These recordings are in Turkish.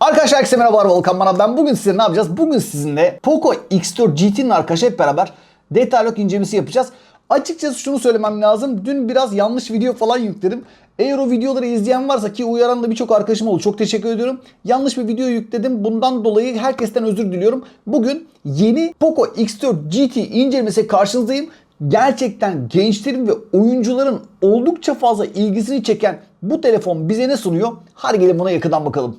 Arkadaşlar herkese merhaba Volkan Bana ben bugün size ne yapacağız? Bugün sizinle Poco X4 GT'nin arkadaşlar hep beraber detaylı incelemesi yapacağız. Açıkçası şunu söylemem lazım. Dün biraz yanlış video falan yükledim. Eğer o videoları izleyen varsa ki uyaran da birçok arkadaşım oldu. Çok teşekkür ediyorum. Yanlış bir video yükledim. Bundan dolayı herkesten özür diliyorum. Bugün yeni Poco X4 GT incelemesi karşınızdayım. Gerçekten gençlerin ve oyuncuların oldukça fazla ilgisini çeken bu telefon bize ne sunuyor? Hadi gelin buna yakından bakalım.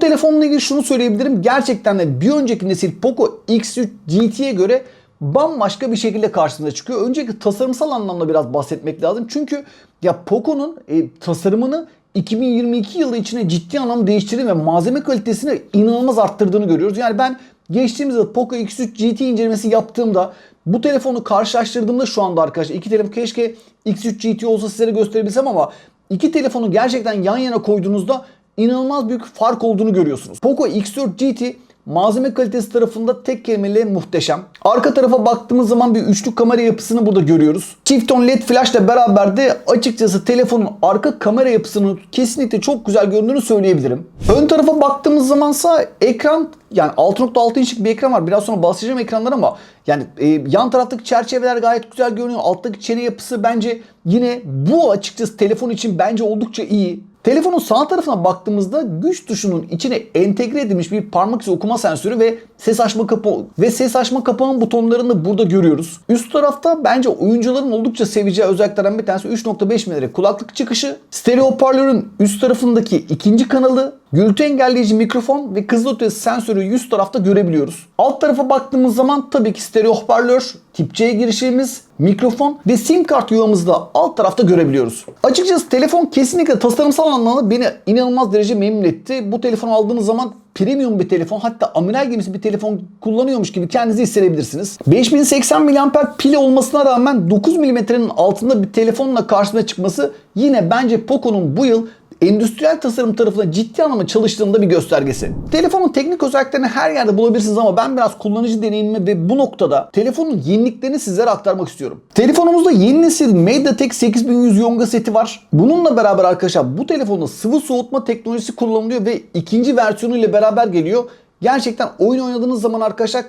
Telefonla ilgili şunu söyleyebilirim. Gerçekten de bir önceki nesil Poco X3 GT'ye göre bambaşka bir şekilde karşımıza çıkıyor. Önceki tasarımsal anlamda biraz bahsetmek lazım. Çünkü ya Poco'nun e, tasarımını 2022 yılı içine ciddi anlamda değiştirdiğini ve malzeme kalitesini inanılmaz arttırdığını görüyoruz. Yani ben geçtiğimiz yıl Poco X3 GT incelemesi yaptığımda bu telefonu karşılaştırdığımda şu anda arkadaşlar iki telefon keşke X3 GT olsa sizlere gösterebilsem ama iki telefonu gerçekten yan yana koyduğunuzda inanılmaz büyük fark olduğunu görüyorsunuz. Poco X4 GT malzeme kalitesi tarafında tek kelimeyle muhteşem. Arka tarafa baktığımız zaman bir üçlü kamera yapısını burada görüyoruz. Çift ton led flash ile beraber de açıkçası telefonun arka kamera yapısının kesinlikle çok güzel göründüğünü söyleyebilirim. Ön tarafa baktığımız zamansa ekran yani 6.6 inçlik bir ekran var. Biraz sonra bahsedeceğim ekranlar ama yani e, yan taraftaki çerçeveler gayet güzel görünüyor. Alttaki çene yapısı bence yine bu açıkçası telefon için bence oldukça iyi. Telefonun sağ tarafına baktığımızda güç tuşunun içine entegre edilmiş bir parmak izi okuma sensörü ve ses açma kapağı ve ses açma kapağının butonlarını burada görüyoruz. Üst tarafta bence oyuncuların oldukça seveceği özelliklerden bir tanesi 3.5 mm kulaklık çıkışı, stereo hoparlörün üst tarafındaki ikinci kanalı, gürültü engelleyici mikrofon ve hızlı ötesi sensörü üst tarafta görebiliyoruz. Alt tarafa baktığımız zaman tabii ki stereo hoparlör, tip C girişimiz, mikrofon ve sim kart yuvamızı da alt tarafta görebiliyoruz. Açıkçası telefon kesinlikle tasarımsal anlamda beni inanılmaz derece memnun etti. Bu telefonu aldığınız zaman premium bir telefon hatta amiral gemisi bir telefon kullanıyormuş gibi kendinizi hissedebilirsiniz. 5080 mAh pili olmasına rağmen 9 mm'nin altında bir telefonla karşısına çıkması yine bence Poco'nun bu yıl endüstriyel tasarım tarafında ciddi anlamda çalıştığında bir göstergesi. Telefonun teknik özelliklerini her yerde bulabilirsiniz ama ben biraz kullanıcı deneyimimi ve bu noktada telefonun yeniliklerini sizlere aktarmak istiyorum. Telefonumuzda yeni nesil MediaTek 8100 Yonga seti var. Bununla beraber arkadaşlar bu telefonda sıvı soğutma teknolojisi kullanılıyor ve ikinci versiyonu ile beraber geliyor. Gerçekten oyun oynadığınız zaman arkadaşlar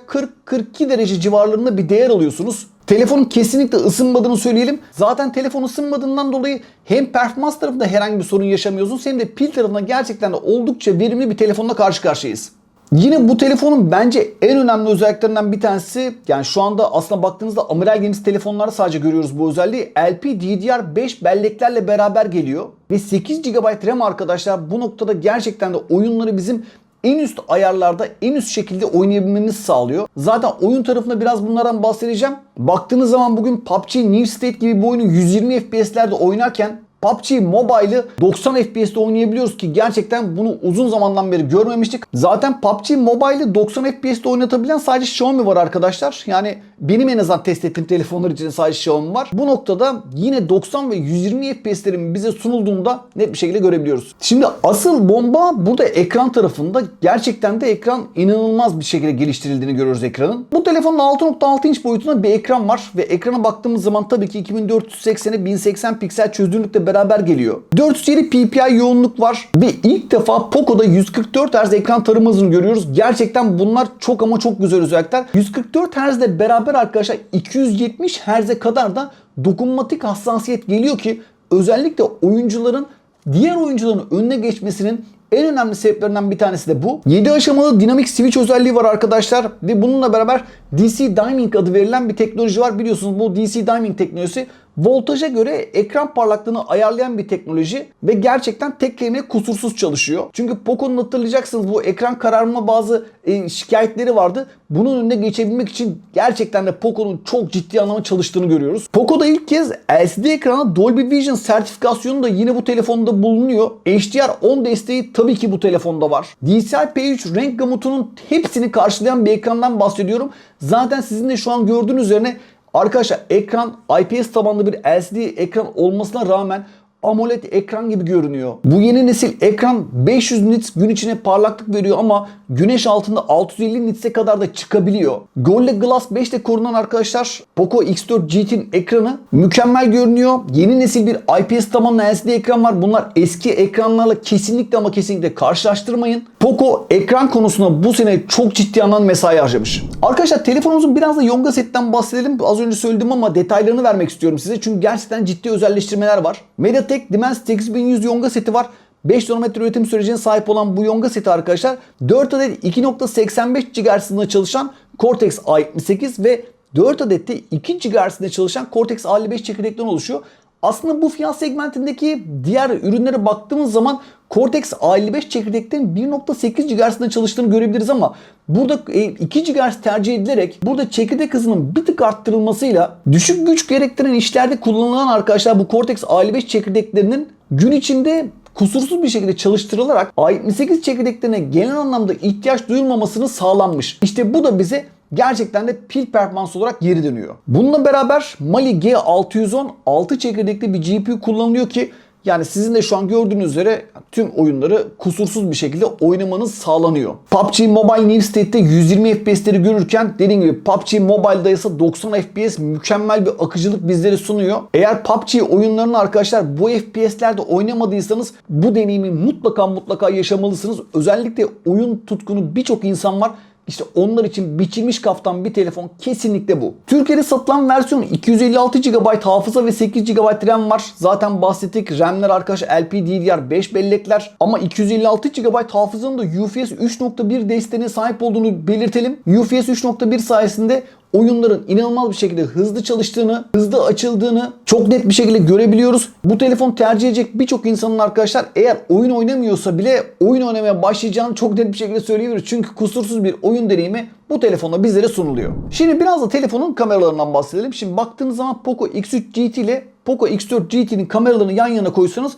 40-42 derece civarlarında bir değer alıyorsunuz. Telefonun kesinlikle ısınmadığını söyleyelim. Zaten telefon ısınmadığından dolayı hem performans tarafında herhangi bir sorun yaşamıyorsunuz hem de pil tarafında gerçekten de oldukça verimli bir telefonla karşı karşıyayız. Yine bu telefonun bence en önemli özelliklerinden bir tanesi yani şu anda aslında baktığınızda amiral gemisi telefonlarda sadece görüyoruz bu özelliği. LPDDR5 belleklerle beraber geliyor ve 8 GB RAM arkadaşlar bu noktada gerçekten de oyunları bizim en üst ayarlarda en üst şekilde oynayabilmemizi sağlıyor. Zaten oyun tarafında biraz bunlardan bahsedeceğim. Baktığınız zaman bugün PUBG New State gibi bir oyunu 120 FPS'lerde oynarken PUBG Mobile'ı 90 FPS'te oynayabiliyoruz ki gerçekten bunu uzun zamandan beri görmemiştik. Zaten PUBG Mobile'ı 90 FPS'te oynatabilen sadece Xiaomi var arkadaşlar. Yani benim en azından test ettiğim telefonlar için sadece Xiaomi var. Bu noktada yine 90 ve 120 FPS'lerin bize sunulduğunda net bir şekilde görebiliyoruz. Şimdi asıl bomba burada ekran tarafında. Gerçekten de ekran inanılmaz bir şekilde geliştirildiğini görüyoruz ekranın. Bu telefonun 6.6 inç boyutunda bir ekran var ve ekrana baktığımız zaman tabii ki 2480'e 1080 piksel çözünürlükle beraber geliyor. 407 ppi yoğunluk var ve ilk defa Poco'da 144 Hz ekran tarama hızını görüyoruz. Gerçekten bunlar çok ama çok güzel özellikler. 144 Hz ile beraber arkadaşlar 270 Hz'e kadar da dokunmatik hassasiyet geliyor ki özellikle oyuncuların diğer oyuncuların önüne geçmesinin en önemli sebeplerinden bir tanesi de bu. 7 aşamalı dinamik switch özelliği var arkadaşlar ve bununla beraber DC Diming adı verilen bir teknoloji var. Biliyorsunuz bu DC Diming teknolojisi voltaja göre ekran parlaklığını ayarlayan bir teknoloji ve gerçekten tek kelime kusursuz çalışıyor. Çünkü Poco'nun hatırlayacaksınız bu ekran kararma bazı e, şikayetleri vardı. Bunun önüne geçebilmek için gerçekten de Poco'nun çok ciddi anlamda çalıştığını görüyoruz. Poco'da ilk kez LCD ekrana Dolby Vision sertifikasyonu da yine bu telefonda bulunuyor. HDR10 desteği tabii ki bu telefonda var. DCI-P3 renk gamutunun hepsini karşılayan bir ekrandan bahsediyorum. Zaten sizin de şu an gördüğünüz üzerine Arkadaşlar ekran IPS tabanlı bir LCD ekran olmasına rağmen AMOLED ekran gibi görünüyor. Bu yeni nesil ekran 500 nits gün içine parlaklık veriyor ama güneş altında 650 nits'e kadar da çıkabiliyor. Gorilla Glass 5 ile korunan arkadaşlar Poco X4 GT'nin ekranı mükemmel görünüyor. Yeni nesil bir IPS tabanlı LCD ekran var. Bunlar eski ekranlarla kesinlikle ama kesinlikle karşılaştırmayın. Poco ekran konusunda bu sene çok ciddi anlamda mesai harcamış. Arkadaşlar telefonumuzun biraz da Yonga setten bahsedelim. Az önce söyledim ama detaylarını vermek istiyorum size. Çünkü gerçekten ciddi özelleştirmeler var. MediaTek Dimensity 8100 Yonga seti var. 5 nanometre üretim sürecine sahip olan bu Yonga seti arkadaşlar 4 adet 2.85 GHz hızında çalışan Cortex A78 ve 4 adet de 2 GHz'de çalışan Cortex A55 çekirdekten oluşuyor. Aslında bu fiyat segmentindeki diğer ürünlere baktığımız zaman Cortex A55 çekirdekten 1.8 GHz'de çalıştığını görebiliriz ama burada 2 GHz tercih edilerek burada çekirdek hızının bir tık arttırılmasıyla düşük güç gerektiren işlerde kullanılan arkadaşlar bu Cortex A55 çekirdeklerinin gün içinde kusursuz bir şekilde çalıştırılarak A78 çekirdeklerine genel anlamda ihtiyaç duyulmamasını sağlanmış. İşte bu da bize gerçekten de pil performansı olarak geri dönüyor. Bununla beraber Mali G610 6 çekirdekli bir GPU kullanılıyor ki yani sizin de şu an gördüğünüz üzere tüm oyunları kusursuz bir şekilde oynamanız sağlanıyor. PUBG Mobile New State'te 120 FPS'leri görürken dediğim gibi PUBG Mobile'da ise 90 FPS mükemmel bir akıcılık bizlere sunuyor. Eğer PUBG oyunlarını arkadaşlar bu FPS'lerde oynamadıysanız bu deneyimi mutlaka mutlaka yaşamalısınız. Özellikle oyun tutkunu birçok insan var. İşte onlar için biçilmiş kaftan bir telefon kesinlikle bu. Türkiye'de satılan versiyon 256 GB hafıza ve 8 GB RAM var. Zaten bahsettik RAM'ler arkadaş LPDDR5 bellekler. Ama 256 GB hafızanın da UFS 3.1 desteğine sahip olduğunu belirtelim. UFS 3.1 sayesinde oyunların inanılmaz bir şekilde hızlı çalıştığını, hızlı açıldığını çok net bir şekilde görebiliyoruz. Bu telefon tercih edecek birçok insanın arkadaşlar eğer oyun oynamıyorsa bile oyun oynamaya başlayacağını çok net bir şekilde söyleyebiliriz. Çünkü kusursuz bir oyun deneyimi bu telefonla bizlere sunuluyor. Şimdi biraz da telefonun kameralarından bahsedelim. Şimdi baktığınız zaman Poco X3 GT ile Poco X4 GT'nin kameralarını yan yana koysanız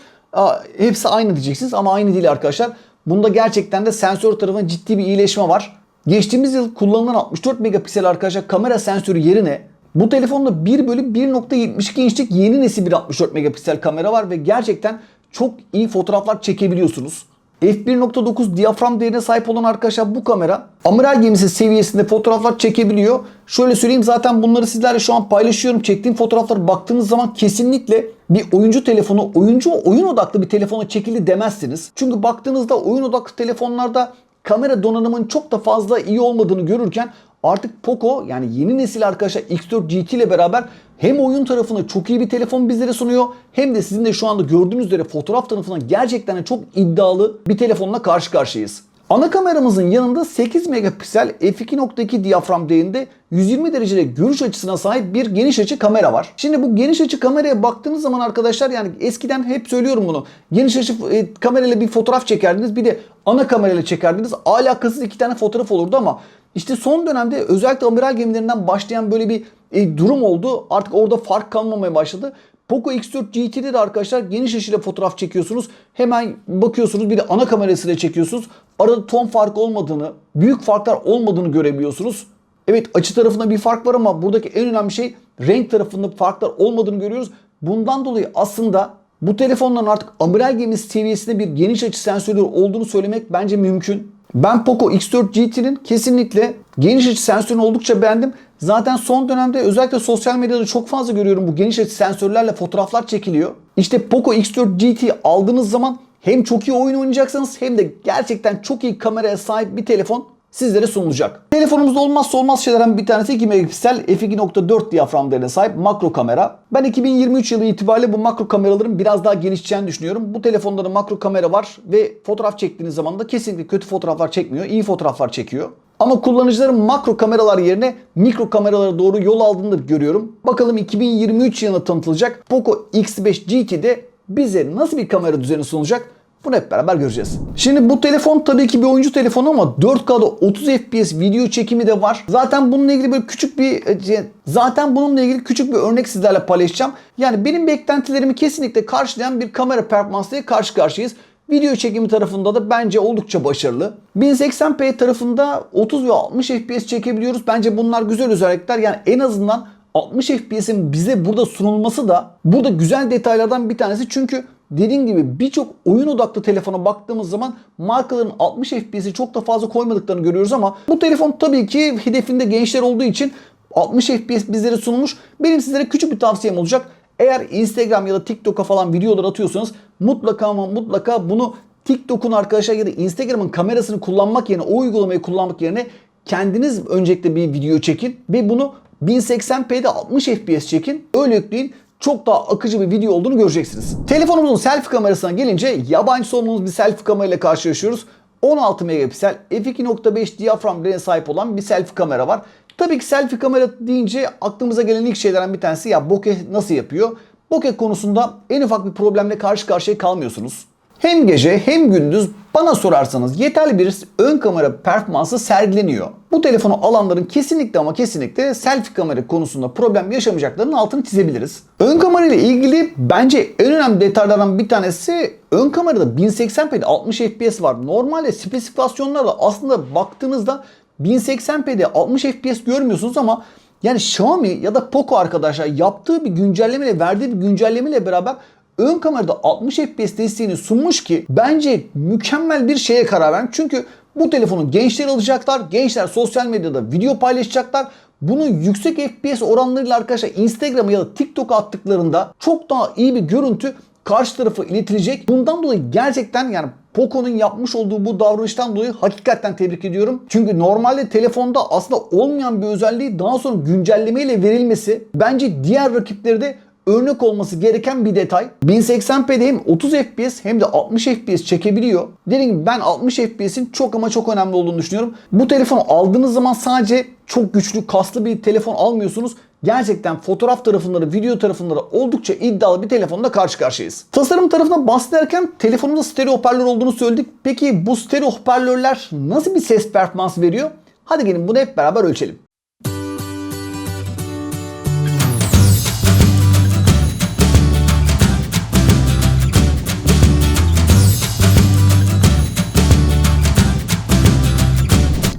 hepsi aynı diyeceksiniz ama aynı değil arkadaşlar. Bunda gerçekten de sensör tarafında ciddi bir iyileşme var. Geçtiğimiz yıl kullanılan 64 megapiksel arkadaşlar kamera sensörü yerine bu telefonda 1 bölü 1.72 inçlik yeni nesil bir 64 megapiksel kamera var ve gerçekten çok iyi fotoğraflar çekebiliyorsunuz. F1.9 diyafram değerine sahip olan arkadaşlar bu kamera amiral gemisi seviyesinde fotoğraflar çekebiliyor. Şöyle söyleyeyim zaten bunları sizlerle şu an paylaşıyorum. Çektiğim fotoğrafları baktığınız zaman kesinlikle bir oyuncu telefonu, oyuncu oyun odaklı bir telefona çekildi demezsiniz. Çünkü baktığınızda oyun odaklı telefonlarda kamera donanımının çok da fazla iyi olmadığını görürken artık Poco yani yeni nesil arkadaşlar X4 GT ile beraber hem oyun tarafında çok iyi bir telefon bizlere sunuyor hem de sizin de şu anda gördüğünüz üzere fotoğraf tarafından gerçekten çok iddialı bir telefonla karşı karşıyayız. Ana kameramızın yanında 8 megapiksel f2.2 diyafram değerinde 120 derecede görüş açısına sahip bir geniş açı kamera var. Şimdi bu geniş açı kameraya baktığınız zaman arkadaşlar yani eskiden hep söylüyorum bunu. Geniş açı e, kamerayla bir fotoğraf çekerdiniz bir de ana kamerayla çekerdiniz. Alakasız iki tane fotoğraf olurdu ama işte son dönemde özellikle amiral gemilerinden başlayan böyle bir e, durum oldu. Artık orada fark kalmamaya başladı. Poco X4 GT'de de arkadaşlar geniş açıyla fotoğraf çekiyorsunuz. Hemen bakıyorsunuz bir de ana kamerasıyla çekiyorsunuz. Arada ton farkı olmadığını, büyük farklar olmadığını görebiliyorsunuz. Evet açı tarafında bir fark var ama buradaki en önemli şey renk tarafında farklar olmadığını görüyoruz. Bundan dolayı aslında bu telefonların artık amiral gemisi seviyesinde bir geniş açı sensörü olduğunu söylemek bence mümkün. Ben Poco X4 GT'nin kesinlikle geniş açı sensörünü oldukça beğendim. Zaten son dönemde özellikle sosyal medyada çok fazla görüyorum bu geniş açı sensörlerle fotoğraflar çekiliyor. İşte Poco X4 GT aldığınız zaman hem çok iyi oyun oynayacaksınız hem de gerçekten çok iyi kameraya sahip bir telefon sizlere sunulacak. Telefonumuzda olmazsa olmaz şeylerden bir tanesi 2 megapiksel f2.4 diyafram değerine sahip makro kamera. Ben 2023 yılı itibariyle bu makro kameraların biraz daha gelişeceğini düşünüyorum. Bu telefonda da makro kamera var ve fotoğraf çektiğiniz zaman da kesinlikle kötü fotoğraflar çekmiyor. iyi fotoğraflar çekiyor. Ama kullanıcıların makro kameralar yerine mikro kameralara doğru yol aldığını görüyorum. Bakalım 2023 yılında tanıtılacak Poco X5 GT'de bize nasıl bir kamera düzeni sunulacak? Bunu hep beraber göreceğiz. Şimdi bu telefon tabii ki bir oyuncu telefonu ama 4K'da 30 FPS video çekimi de var. Zaten bununla ilgili böyle küçük bir e, zaten bununla ilgili küçük bir örnek sizlerle paylaşacağım. Yani benim beklentilerimi kesinlikle karşılayan bir kamera performansıyla karşı karşıyayız. Video çekimi tarafında da bence oldukça başarılı. 1080p tarafında 30 ve 60 FPS çekebiliyoruz. Bence bunlar güzel özellikler. Yani en azından 60 FPS'in bize burada sunulması da burada güzel detaylardan bir tanesi. Çünkü dediğim gibi birçok oyun odaklı telefona baktığımız zaman markaların 60 FPS'i çok da fazla koymadıklarını görüyoruz ama bu telefon tabii ki hedefinde gençler olduğu için 60 FPS bizlere sunulmuş. Benim sizlere küçük bir tavsiyem olacak. Eğer Instagram ya da TikTok'a falan videolar atıyorsanız mutlaka ama mutlaka bunu TikTok'un arkadaşlar ya da Instagram'ın kamerasını kullanmak yerine o uygulamayı kullanmak yerine kendiniz öncelikle bir video çekin ve bunu 1080p'de 60 FPS çekin. Öyle yükleyin çok daha akıcı bir video olduğunu göreceksiniz. Telefonumuzun selfie kamerasına gelince yabancı olmadığımız bir selfie kamerayla karşılaşıyoruz. 16 megapiksel f2.5 diyafram değerine sahip olan bir selfie kamera var. Tabii ki selfie kamera deyince aklımıza gelen ilk şeylerden bir tanesi ya bokeh nasıl yapıyor? Bokeh konusunda en ufak bir problemle karşı karşıya kalmıyorsunuz. Hem gece hem gündüz bana sorarsanız yeterli bir ön kamera performansı sergileniyor. Bu telefonu alanların kesinlikle ama kesinlikle selfie kamera konusunda problem yaşamayacaklarının altını çizebiliriz. Ön kamera ile ilgili bence en önemli detaylardan bir tanesi ön kamerada 1080p'de 60 fps var. Normalde spesifikasyonlarda aslında baktığınızda 1080p'de 60 fps görmüyorsunuz ama yani Xiaomi ya da Poco arkadaşlar yaptığı bir güncellemeyle verdiği bir güncellemeyle beraber ön kamerada 60 FPS desteğini sunmuş ki bence mükemmel bir şeye karar verdim. Çünkü bu telefonu gençler alacaklar. Gençler sosyal medyada video paylaşacaklar. Bunu yüksek FPS oranlarıyla arkadaşlar Instagram'a ya da TikTok'a attıklarında çok daha iyi bir görüntü karşı tarafa iletilecek. Bundan dolayı gerçekten yani Poco'nun yapmış olduğu bu davranıştan dolayı hakikaten tebrik ediyorum. Çünkü normalde telefonda aslında olmayan bir özelliği daha sonra güncellemeyle verilmesi bence diğer rakipleri de örnek olması gereken bir detay. 1080p'de hem 30 FPS hem de 60 FPS çekebiliyor. Dediğim gibi ben 60 FPS'in çok ama çok önemli olduğunu düşünüyorum. Bu telefonu aldığınız zaman sadece çok güçlü, kaslı bir telefon almıyorsunuz. Gerçekten fotoğraf tarafında da video tarafında da oldukça iddialı bir telefonla karşı karşıyayız. Tasarım tarafına bahsederken telefonumda stereo hoparlör olduğunu söyledik. Peki bu stereo hoparlörler nasıl bir ses performansı veriyor? Hadi gelin bunu hep beraber ölçelim.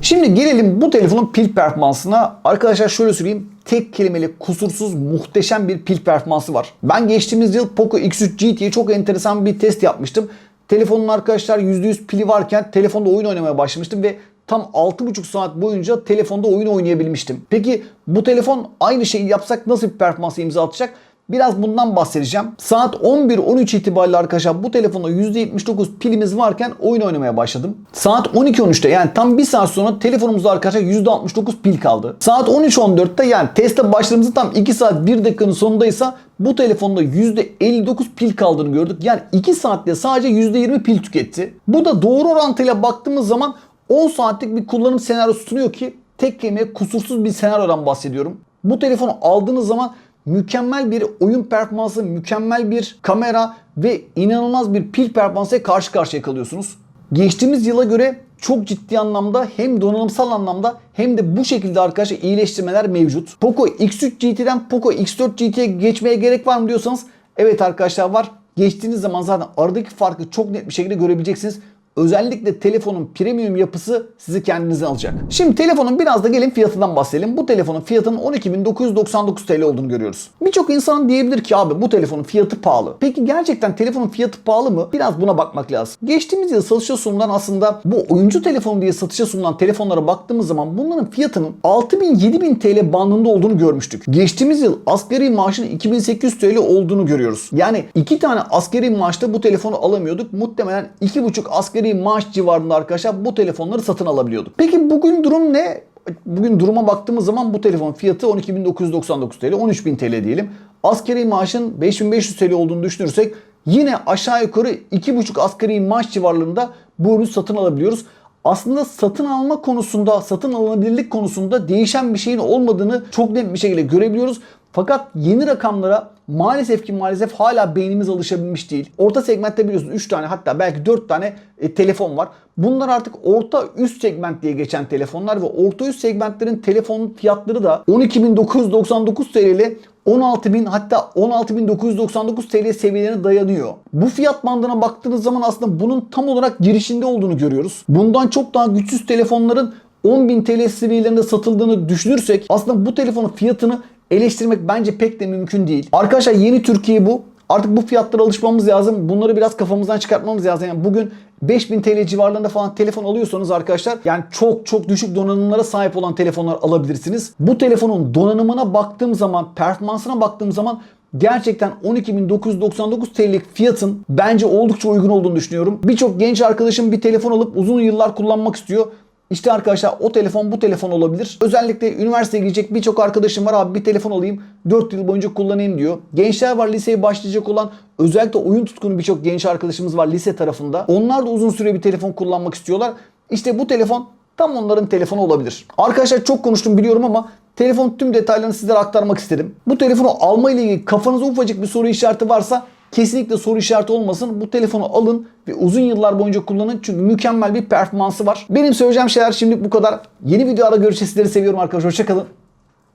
Şimdi gelelim bu telefonun pil performansına. Arkadaşlar şöyle söyleyeyim. Tek kelimeyle kusursuz muhteşem bir pil performansı var. Ben geçtiğimiz yıl Poco X3 GT'ye çok enteresan bir test yapmıştım. Telefonun arkadaşlar %100 pili varken telefonda oyun oynamaya başlamıştım ve tam 6,5 saat boyunca telefonda oyun oynayabilmiştim. Peki bu telefon aynı şeyi yapsak nasıl bir performans imza atacak? Biraz bundan bahsedeceğim. Saat 11-13 itibariyle arkadaşlar bu telefonda %79 pilimiz varken oyun oynamaya başladım. Saat 12-13'te yani tam bir saat sonra telefonumuzda arkadaşlar %69 pil kaldı. Saat 13-14'te yani teste başladığımızda tam 2 saat 1 dakikanın sonundaysa bu telefonda %59 pil kaldığını gördük. Yani 2 saatte sadece %20 pil tüketti. Bu da doğru orantıyla baktığımız zaman 10 saatlik bir kullanım senaryosu sunuyor ki tek kelimeyle kusursuz bir senaryodan bahsediyorum. Bu telefonu aldığınız zaman mükemmel bir oyun performansı, mükemmel bir kamera ve inanılmaz bir pil performansıyla karşı karşıya kalıyorsunuz. Geçtiğimiz yıla göre çok ciddi anlamda hem donanımsal anlamda hem de bu şekilde arkadaşlar iyileştirmeler mevcut. Poco X3 GT'den Poco X4 GT'ye geçmeye gerek var mı diyorsanız evet arkadaşlar var. Geçtiğiniz zaman zaten aradaki farkı çok net bir şekilde görebileceksiniz. Özellikle telefonun premium yapısı sizi kendinizden alacak. Şimdi telefonun biraz da gelin fiyatından bahsedelim. Bu telefonun fiyatının 12.999 TL olduğunu görüyoruz. Birçok insan diyebilir ki abi bu telefonun fiyatı pahalı. Peki gerçekten telefonun fiyatı pahalı mı? Biraz buna bakmak lazım. Geçtiğimiz yıl satışa sunulan aslında bu oyuncu telefonu diye satışa sunulan telefonlara baktığımız zaman bunların fiyatının 6000-7000 TL bandında olduğunu görmüştük. Geçtiğimiz yıl asgari maaşın 2800 TL olduğunu görüyoruz. Yani iki tane asgari maaşta bu telefonu alamıyorduk. Muhtemelen 2,5 asgari maaş civarında arkadaşlar bu telefonları satın alabiliyorduk. Peki bugün durum ne? Bugün duruma baktığımız zaman bu telefon fiyatı 12.999 TL, 13.000 TL diyelim. Askeri maaşın 5500 TL olduğunu düşünürsek yine aşağı yukarı 2,5 asgari maaş civarlarında bu ürünü satın alabiliyoruz. aslında satın alma konusunda, satın alınabilirlik konusunda değişen bir şeyin olmadığını çok net bir şekilde görebiliyoruz. Fakat yeni rakamlara maalesef ki maalesef hala beynimiz alışabilmiş değil. Orta segmentte biliyorsunuz 3 tane hatta belki 4 tane e, telefon var. Bunlar artık orta üst segment diye geçen telefonlar ve orta üst segmentlerin telefon fiyatları da 12.999 TL ile 16.000 hatta 16.999 TL seviyelerine dayanıyor. Bu fiyat bandına baktığınız zaman aslında bunun tam olarak girişinde olduğunu görüyoruz. Bundan çok daha güçsüz telefonların 10.000 TL seviyelerinde satıldığını düşünürsek aslında bu telefonun fiyatını eleştirmek bence pek de mümkün değil. Arkadaşlar yeni Türkiye bu. Artık bu fiyatlara alışmamız lazım. Bunları biraz kafamızdan çıkartmamız lazım. Yani bugün 5000 TL civarlarında falan telefon alıyorsanız arkadaşlar yani çok çok düşük donanımlara sahip olan telefonlar alabilirsiniz. Bu telefonun donanımına baktığım zaman, performansına baktığım zaman gerçekten 12.999 TL'lik fiyatın bence oldukça uygun olduğunu düşünüyorum. Birçok genç arkadaşım bir telefon alıp uzun yıllar kullanmak istiyor. İşte arkadaşlar o telefon bu telefon olabilir. Özellikle üniversiteye gidecek birçok arkadaşım var abi bir telefon alayım 4 yıl boyunca kullanayım diyor. Gençler var liseye başlayacak olan özellikle oyun tutkunu birçok genç arkadaşımız var lise tarafında. Onlar da uzun süre bir telefon kullanmak istiyorlar. İşte bu telefon tam onların telefonu olabilir. Arkadaşlar çok konuştum biliyorum ama telefon tüm detaylarını sizlere aktarmak istedim. Bu telefonu alma ile ilgili kafanızda ufacık bir soru işareti varsa kesinlikle soru işareti olmasın. Bu telefonu alın ve uzun yıllar boyunca kullanın çünkü mükemmel bir performansı var. Benim söyleyeceğim şeyler şimdilik bu kadar. Yeni videolarda görüşeceğiz. Sizleri seviyorum arkadaşlar. Hoşçakalın.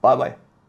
Bay bay.